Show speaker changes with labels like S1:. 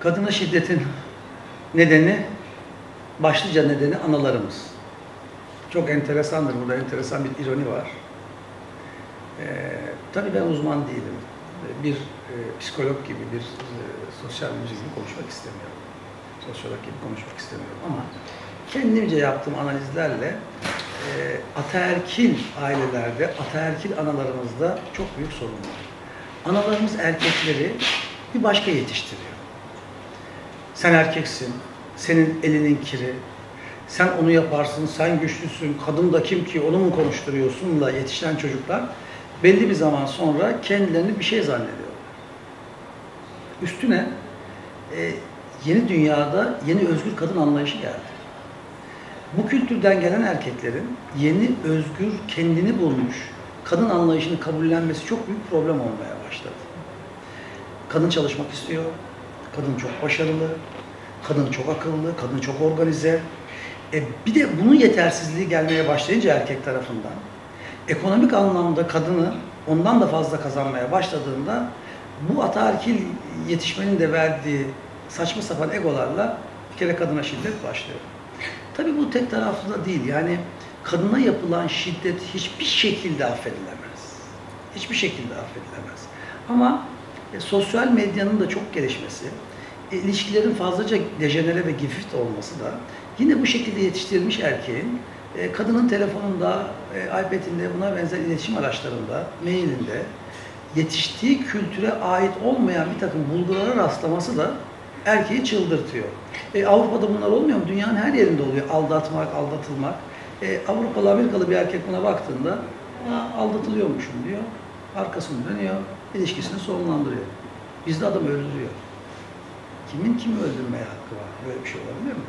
S1: Kadına şiddetin nedeni, başlıca nedeni analarımız. Çok enteresandır, burada enteresan bir ironi var. Ee, tabii ben uzman değilim. Bir e, psikolog gibi, bir e, sosyal bilimci gibi konuşmak istemiyorum. Sosyolog gibi konuşmak istemiyorum ama kendimce yaptığım analizlerle e, ataerkil ailelerde, ataerkil analarımızda çok büyük sorun var. Analarımız erkekleri bir başka yetiştiriyor. Sen erkeksin, senin elinin kiri, sen onu yaparsın, sen güçlüsün, kadın da kim ki onu mu konuşturuyorsunla yetişen çocuklar belli bir zaman sonra kendilerini bir şey zannediyorlar. Üstüne e, yeni dünyada yeni özgür kadın anlayışı geldi. Bu kültürden gelen erkeklerin yeni özgür kendini bulmuş kadın anlayışını kabullenmesi çok büyük problem olmaya başladı. Kadın çalışmak istiyor, kadın çok başarılı, kadın çok akıllı, kadın çok organize. E, bir de bunun yetersizliği gelmeye başlayınca erkek tarafından, ekonomik anlamda kadını ondan da fazla kazanmaya başladığında bu ataerkil yetişmenin de verdiği saçma sapan egolarla bir kere kadına şiddet başlıyor. Tabii bu tek taraflı da değil. Yani kadına yapılan şiddet hiçbir şekilde affedilemez. Hiçbir şekilde affedilemez. Ama e, sosyal medyanın da çok gelişmesi, e, ilişkilerin fazlaca dejenere ve gift olması da yine bu şekilde yetiştirilmiş erkeğin e, kadının telefonunda, e, iPad'inde, buna benzer iletişim araçlarında, mailinde yetiştiği kültüre ait olmayan bir takım bulgulara rastlaması da erkeği çıldırtıyor. E, Avrupa'da bunlar olmuyor mu? Dünyanın her yerinde oluyor. Aldatmak, aldatılmak. E, Avrupalı, Amerikalı bir erkek buna baktığında "Aa, aldatılıyormuşum diyor. Arkasını dönüyor, ilişkisini sonlandırıyor. Bizde adam öldürüyor. Kimin kimi öldürmeye hakkı var? Böyle bir şey olabilir mi?